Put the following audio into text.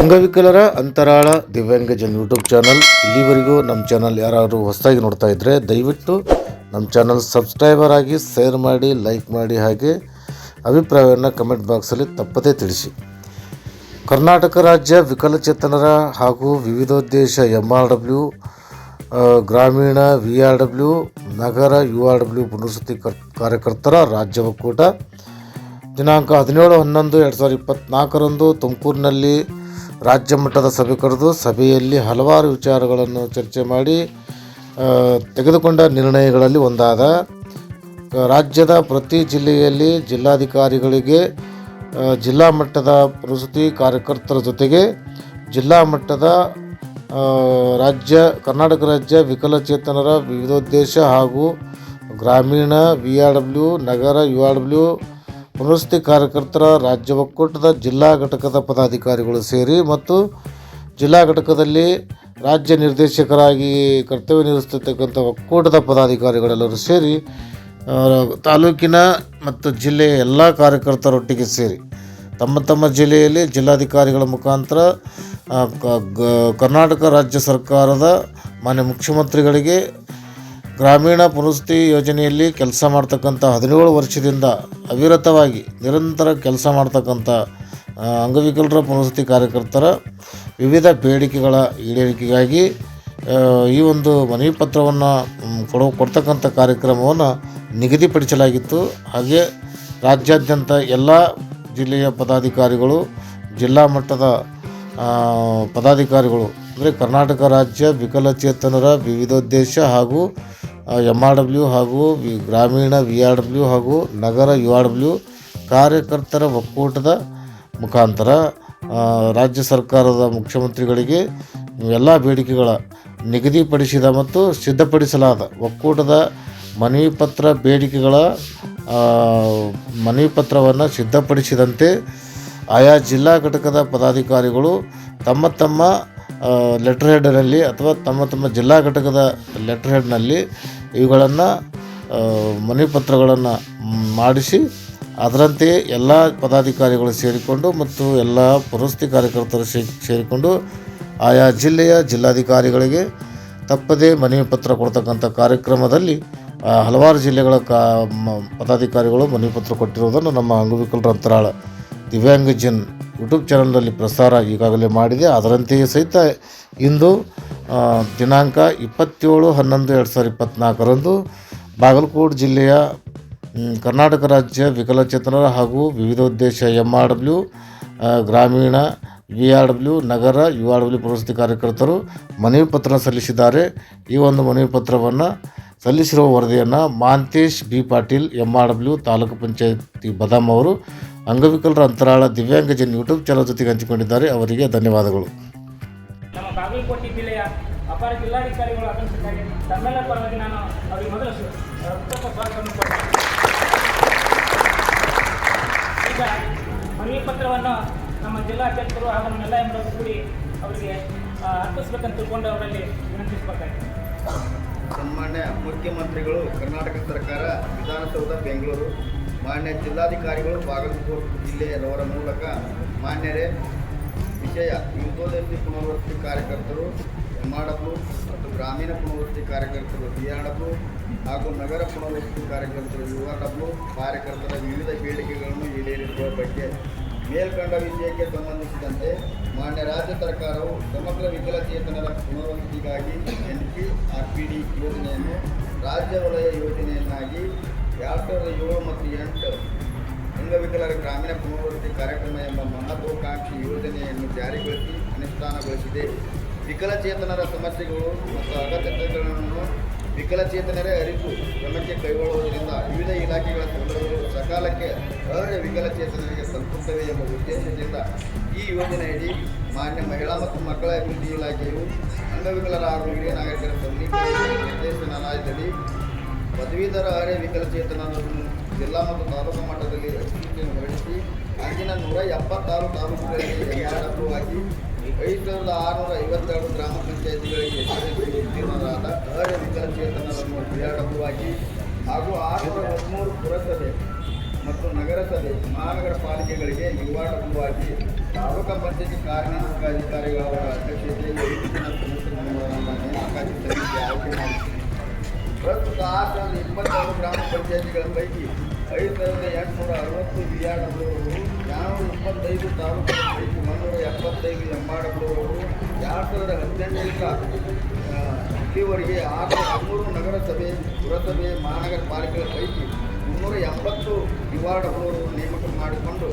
ಅಂಗವಿಕಲರ ಅಂತರಾಳ ದಿವ್ಯಾಂಗಜನ್ YouTube channel. ಇಲ್ಲಿವರೆಗೂ ನಮ್ಮ ಚಾನಲ್ ಯಾರಾದರೂ ಹೊಸದಾಗಿ ನೋಡ್ತಾ ಇದ್ದರೆ ದಯವಿಟ್ಟು ನಮ್ಮ ಚಾನಲ್ ಸಬ್ಸ್ಕ್ರೈಬರ್ ಆಗಿ ಶೇರ್ ಮಾಡಿ, ಲೈಕ್ ಮಾಡಿ ಹಾಗೆ ಅಭಿಪ್ರಾಯವನ್ನು ಕಮೆಂಟ್ ಬಾಕ್ಸಲ್ಲಿ ತಪ್ಪದೇ ತಿಳಿಸಿ. ಕರ್ನಾಟಕ ರಾಜ್ಯ ವಿಕಲಚೇತನರ ಹಾಗೂ ವಿವಿಧೋದ್ದೇಶ ಎಂ ಆರ್ ಡಬ್ಲ್ಯೂ ಗ್ರಾಮೀಣ ವಿ ಆರ್ ಡಬ್ಲ್ಯೂ ನಗರ ಯು ಆರ್ ಡಬ್ಲ್ಯೂ ಪುನರ್ವಸತಿ ಕರ್, ಕಾರ್ಯಕರ್ತರ ರಾಜ್ಯ ಒಕ್ಕೂಟ. ದಿನಾಂಕ ಹದಿನೇಳು ಹನ್ನೊಂದು, ಎರಡು ಸಾವಿರದ ಇಪ್ಪತ್ತ್ನಾಲ್ಕರಂದು ತುಮಕೂರಿನಲ್ಲಿ ರಾಜ್ಯ ಮಟ್ಟದ ಸಭೆ ಕರೆದು ಸಭೆಯಲ್ಲಿ ಹಲವಾರು ವಿಚಾರಗಳನ್ನು ಚರ್ಚೆ ಮಾಡಿ ತೆಗೆದುಕೊಂಡ ನಿರ್ಣಯಗಳಲ್ಲಿ ಒಂದಾದ. ರಾಜ್ಯದ ಪ್ರತಿ ಜಿಲ್ಲೆಯಲ್ಲಿ ಜಿಲ್ಲಾಧಿಕಾರಿಗಳಿಗೆ ಜಿಲ್ಲಾ ಮಟ್ಟದ ಪ್ರಸೂತಿ ಕಾರ್ಯಕರ್ತರ ಜೊತೆಗೆ ಜಿಲ್ಲಾ ಮಟ್ಟದ ರಾಜ್ಯ, ಕರ್ನಾಟಕ ರಾಜ್ಯ ವಿಕಲಚೇತನರ ವಿವಿಧೋದ್ದೇಶ ಹಾಗೂ ಗ್ರಾಮೀಣ ವಿ ಆರ್ ಡಬ್ಲ್ಯೂ ನಗರ ಯು ಆರ್ ಡಬ್ಲ್ಯೂ ಪುನರ್ವಸತಿ ಕಾರ್ಯಕರ್ತರ ರಾಜ್ಯ ಒಕ್ಕೂಟದ ಜಿಲ್ಲಾ ಘಟಕದ ಪದಾಧಿಕಾರಿಗಳು ಸೇರಿ ಮತ್ತು ಜಿಲ್ಲಾ ಘಟಕದಲ್ಲಿ ರಾಜ್ಯ ನಿರ್ದೇಶಕರಾಗಿ ಕರ್ತವ್ಯ ನಿರ್ವಹಿಸ್ತಿರ್ತಕ್ಕಂಥ ಒಕ್ಕೂಟದ ಪದಾಧಿಕಾರಿಗಳೆಲ್ಲರೂ ಸೇರಿ ತಾಲೂಕಿನ ಮತ್ತು ಜಿಲ್ಲೆಯ ಎಲ್ಲ ಕಾರ್ಯಕರ್ತರೊಟ್ಟಿಗೆ ಸೇರಿ, ತಮ್ಮ ತಮ್ಮ ಜಿಲ್ಲೆಯಲ್ಲಿ ಜಿಲ್ಲಾಧಿಕಾರಿಗಳ ಮುಖಾಂತರ ಕರ್ನಾಟಕ ರಾಜ್ಯ ಸರ್ಕಾರದ ಮಾನ್ಯ ಮುಖ್ಯಮಂತ್ರಿಗಳಿಗೆ ಗ್ರಾಮೀಣ ಪುನರ್ವಸತಿ ಯೋಜನೆಯಲ್ಲಿ ಕೆಲಸ ಮಾಡ್ತಕ್ಕಂಥ ಹದಿನೇಳು ವರ್ಷದಿಂದ ಅವಿರತವಾಗಿ ನಿರಂತರ ಕೆಲಸ ಮಾಡ್ತಕ್ಕಂಥ ಅಂಗವಿಕಲರ ಪುನರ್ವಸತಿ ಕಾರ್ಯಕರ್ತರ ವಿವಿಧ ಬೇಡಿಕೆಗಳ ಈಡೇರಿಕೆಗಾಗಿ ಈ ಒಂದು ಮನವಿ ಪತ್ರವನ್ನು ಕೊಡೋ, ಕೊಡ್ತಕ್ಕಂಥ ಕಾರ್ಯಕ್ರಮವನ್ನು ನಿಗದಿಪಡಿಸಲಾಗಿತ್ತು. ಹಾಗೆ ರಾಜ್ಯಾದ್ಯಂತ ಎಲ್ಲ ಜಿಲ್ಲೆಯ ಪದಾಧಿಕಾರಿಗಳು, ಜಿಲ್ಲಾ ಮಟ್ಟದ ಪದಾಧಿಕಾರಿಗಳು, ಅಂದರೆ ಕರ್ನಾಟಕ ರಾಜ್ಯ ವಿಕಲಚೇತನರ ವಿವಿಧೋದ್ದೇಶ ಹಾಗೂ ಎಂ ಆರ್ ಡಬ್ಲ್ಯೂ ಹಾಗೂ ಗ್ರಾಮೀಣ ವಿ ಆರ್ ಡಬ್ಲ್ಯೂ ಹಾಗೂ ನಗರ ಯು ಆರ್ ಡಬ್ಲ್ಯೂ ಕಾರ್ಯಕರ್ತರ ಒಕ್ಕೂಟದ ಮುಖಾಂತರ ರಾಜ್ಯ ಸರ್ಕಾರದ ಮುಖ್ಯಮಂತ್ರಿಗಳಿಗೆ ಎಲ್ಲ ಬೇಡಿಕೆಗಳ ನಿಗದಿಪಡಿಸಿದ ಮತ್ತು ಸಿದ್ಧಪಡಿಸಲಾದ ಒಕ್ಕೂಟದ ಮನವಿ ಪತ್ರ ಬೇಡಿಕೆಗಳ ಮನವಿ ಪತ್ರವನ್ನು ಸಿದ್ಧಪಡಿಸಿದಂತೆ ಆಯಾ ಜಿಲ್ಲಾ ಘಟಕದ ಪದಾಧಿಕಾರಿಗಳು ತಮ್ಮ ತಮ್ಮ ಲೆಟರ್ ಹೆಡ್ನಲ್ಲಿ ಅಥವಾ ತಮ್ಮ ತಮ್ಮ ಜಿಲ್ಲಾ ಘಟಕದ ಲೆಟರ್ ಹೆಡ್ನಲ್ಲಿ ಇವುಗಳನ್ನು ಮನವಿ ಪತ್ರಗಳನ್ನು ಮಾಡಿಸಿ, ಅದರಂತೆಯೇ ಎಲ್ಲ ಪದಾಧಿಕಾರಿಗಳು ಸೇರಿಕೊಂಡು ಮತ್ತು ಎಲ್ಲ ಪುರಸ್ತಿ ಕಾರ್ಯಕರ್ತರು ಸೇರಿಕೊಂಡು ಆಯಾ ಜಿಲ್ಲೆಯ ಜಿಲ್ಲಾಧಿಕಾರಿಗಳಿಗೆ ತಪ್ಪದೇ ಮನವಿ ಪತ್ರ ಕೊಡ್ತಕ್ಕಂಥ ಕಾರ್ಯಕ್ರಮದಲ್ಲಿ ಹಲವಾರು ಜಿಲ್ಲೆಗಳ ಕಾ ಪದಾಧಿಕಾರಿಗಳು ಮನವಿ ಪತ್ರ ಕೊಟ್ಟಿರುವುದನ್ನು ನಮ್ಮ ಅಂಗವಿಕಲರ ಅಂತರಾಳ ದಿವ್ಯಾಂಗಜನ್ ಯೂಟ್ಯೂಬ್ ಚಾನಲ್ನಲ್ಲಿ ಪ್ರಸಾರ ಈಗಾಗಲೇ ಮಾಡಿದೆ. ಅದರಂತೆಯೇ ಸಹಿತ ಇಂದು ದಿನಾಂಕ ಇಪ್ಪತ್ತೇಳು ಹನ್ನೊಂದು ಎರಡು ಸಾವಿರದ ಇಪ್ಪತ್ತ್ನಾಲ್ಕರಂದು ಬಾಗಲಕೋಟೆ ಜಿಲ್ಲೆಯ ಕರ್ನಾಟಕ ರಾಜ್ಯ ವಿಕಲಚೇತನರ ಹಾಗೂ ವಿವಿಧೋದ್ದೇಶ ಎಂ ಆರ್ ಡಬ್ಲ್ಯೂ ಗ್ರಾಮೀಣ ವಿ ಆರ್ ಡಬ್ಲ್ಯೂ ನಗರ ಯು ಆರ್ ಡಬ್ಲ್ಯೂ ಪ್ರವೃತ್ತಿ ಕಾರ್ಯಕರ್ತರು ಮನವಿ ಪತ್ರ ಸಲ್ಲಿಸಿದ್ದಾರೆ. ಈ ಒಂದು ಮನವಿ ಪತ್ರವನ್ನು ಸಲ್ಲಿಸಿರುವ ವರದಿಯನ್ನು Mantesh B Patil M R W taluk panchayat Badami ಅವರು ಅಂಗವಿಕಲರ ಅಂತರಾಳ ದಿವ್ಯಾಂಗಜನ್ ಯೂಟ್ಯೂಬ್ ಚಾನಲ್ ಜೊತೆಗೆ ಹಂಚಿಕೊಂಡಿದ್ದಾರೆ. ಅವರಿಗೆ ಧನ್ಯವಾದಗಳು. ನಮ್ಮ ಬಾಗಲಕೋಟೆ ಜಿಲ್ಲೆಯ ಅಪರ ಜಿಲ್ಲಾಧಿಕಾರಿಗಳು ಆಗಮಿಸಿದ್ದಾರೆ. ತಮ್ಮೆಲ್ಲರ ಪರವಾಗಿ ನಾನು ಅವರಿಗೆ ಮೊದಲು ಸು- ಹೃತ್ಪೂರ್ವಕ ಸ್ವಾಗತವನ್ನು ಕೊಡ್ತೇನೆ. ಈಗ ಮನವಿ ಪತ್ರವನ್ನು ನಮ್ಮ ಜಿಲ್ಲಾಧ್ಯಕ್ಷರು ಹಾಗೂ ನಮ್ಮೆಲ್ಲ ಎಂಬುದು ಕೂಡಿ ಅವರಿಗೆ ಆ, ಅರ್ಪಿಸ್ಬೇಕಂತ ತಿಳ್ಕೊಂಡು ಅವರಲ್ಲಿ ವಿನಂತಿಸಬೇಕಾಗಿದೆ. ಸನ್ಮಾನ್ಯ ಮುಖ್ಯಮಂತ್ರಿಗಳು ಕರ್ನಾಟಕ ಸರ್ಕಾರ ವಿಧಾನಸೌಧ ಬೆಂಗಳೂರು ಮಾನ್ಯ ಜಿಲ್ಲಾಧಿಕಾರಿಗಳು ಬಾಗಲಕೋಟೆ ಜಿಲ್ಲೆಯವರ ಮೂಲಕ ಮಾನ್ಯರೇ, ವಿಷಯ ಇಂಗೋದಲ್ಲಿ ಪುನರ್ವಸತಿ ಕಾರ್ಯಕರ್ತರು ಎಮ್ಮಾಡಬ್ಲು ಮತ್ತು ಗ್ರಾಮೀಣ ಪುನರ್ವಸತಿ ಕಾರ್ಯಕರ್ತರು ಬಿಆರ್ಡಬ್ಲು ಹಾಗೂ ನಗರ ಪುನರ್ವಸತಿ ಕಾರ್ಯಕರ್ತರು ಯು ಕಾರ್ಯಕರ್ತರ ವಿವಿಧ ಬೇಡಿಕೆಗಳನ್ನು ಈಡೇರಿಸುವ ಬಗ್ಗೆ ಮೇಲ್ಕಂಡ ವಿಷಯಕ್ಕೆ ಸಂಬಂಧಿಸಿದಂತೆ ಮಾನ್ಯ ರಾಜ್ಯ ಸರ್ಕಾರವು ಸಮಗ್ರ ವಿಕಲಚೇತನರ ಪುನರ್ವಸತಿಗಾಗಿ N P R P D ಯೋಜನೆಯನ್ನು ರಾಜ್ಯ ವಲಯ ಯೋಜನೆಯನ್ನಾಗಿ ಎರಡು ಸಾವಿರದ ಏಳು ಮತ್ತು ಎಂಟು ಅಂಗವಿಕಲರ ಗ್ರಾಮೀಣ ಪುನರ್ವಸತಿ ಕಾರ್ಯಕ್ರಮ ಎಂಬ ಮಹತ್ವಾಕಾಂಕ್ಷಿ ಯೋಜನೆಯನ್ನು ಜಾರಿಗೊಳಿಸಿ ಅನುಷ್ಠಾನಗೊಳಿಸಿದೆ. ವಿಕಲಚೇತನರ ಸಮಸ್ಯೆಗಳು ಮತ್ತು ಅಗತ್ಯತೆಗಳನ್ನು ವಿಕಲಚೇತನರೇ ಅರಿತು ಕ್ರಮಕ್ಕೆ ಕೈಗೊಳ್ಳುವುದರಿಂದ ವಿವಿಧ ಇಲಾಖೆಗಳ ಸೌಲಭ್ಯಗಳು ಸಕಾಲಕ್ಕೆ ಅರ್ಹ ವಿಕಲಚೇತನರಿಗೆ ತಲುಪುತ್ತವೆ ಎಂಬ ಉದ್ದೇಶದಿಂದ ಈ ಯೋಜನೆಯಡಿ ಮಾನ್ಯ ಮಹಿಳಾ ಮತ್ತು ಮಕ್ಕಳ ಅಭಿವೃದ್ಧಿ ಇಲಾಖೆಯು ಅಂಗವಿಕಲರ ಹಾಗೂ ಹಿರಿಯ ನಾಗರಿಕರ ಸಬಲೀಕರಣ ನಿರ್ದೇಶನಾಲಯದಡಿ ಪದವೀಧರ ಅರೆ ವಿಕಲಚೇತನರನ್ನು ಜಿಲ್ಲಾ ಮತ್ತು ತಾಲೂಕು ಮಟ್ಟದಲ್ಲಿ ಅಭಿವೃದ್ಧಿಯನ್ನು ಹೊರಡಿಸಿ ಅಂದಿನ ನೂರ ಎಪ್ಪತ್ತಾರು ತಾಲೂಕುಗಳಲ್ಲಿ ಆಗಿ ಐದು ಸಾವಿರದ ಆರುನೂರ ಐವತ್ತೆರಡು ಗ್ರಾಮ ಪಂಚಾಯತಿಗಳಿಗೆ ಉತ್ತೀರ್ಣರಾದ ಅರೆ ವಿಕಲಚೇತನರನ್ನು ಕ್ರೀಡಾಡಬ್ಬವಾಗಿ ಹಾಗೂ ಆರುನೂರ ಹದಿಮೂರು ಪುರಸಭೆ ಮತ್ತು ನಗರಸಭೆ, ಮಹಾನಗರ ಪಾಲಿಕೆಗಳಿಗೆ ನಿರ್ವಾಹಕವಾಗಿ ತಾಲೂಕಾ ಪಂಚಾಯತಿ ಕಾರ್ಯನಿರ್ವಾಹಕ ಅಧಿಕಾರಿಗಳ ಅಧ್ಯಕ್ಷತೆಯಲ್ಲಿ ಸಮಿತಿ ನೇಮಕಾತಿ ಸಮಿತಿ ಆಯ್ಕೆ ಮಾಡಿದೆ ಪ್ರಸ್ತುತ ಆರು ಇಪ್ಪತ್ತಾರು ಗ್ರಾಮ ಪಂಚಾಯತಿಗಳ ಪೈಕಿ ಐದು ಸಾವಿರದ ಎಂಟುನೂರ ಅರವತ್ತು ಡಬ್ಲ್ಯೂರವರು ನಾನ್ನೂರ ಇಪ್ಪತ್ತೈದು ತಾಲೂಕುಗಳ ಪೈಕಿ ಮುನ್ನೂರ ಎಪ್ಪತ್ತೈದು ಎಂ ಆರ್ ಡಬ್ಲ್ಯೂರವರು ಎರಡು ಸಾವಿರದ ಹದಿನೆಂಟರಿಂದ ಇಲ್ಲಿವರೆಗೆ ಆರು ಹದಿಮೂರು ನಗರಸಭೆ, ಪುರಸಭೆ, ಮಹಾನಗರ ಪಾಲಿಕೆಗಳ ಪೈಕಿ ಮುನ್ನೂರ ಎಂಬತ್ತು ಡಬ್ಲ್ಯೂರವರು ನೇಮಕ ಮಾಡಿಕೊಂಡು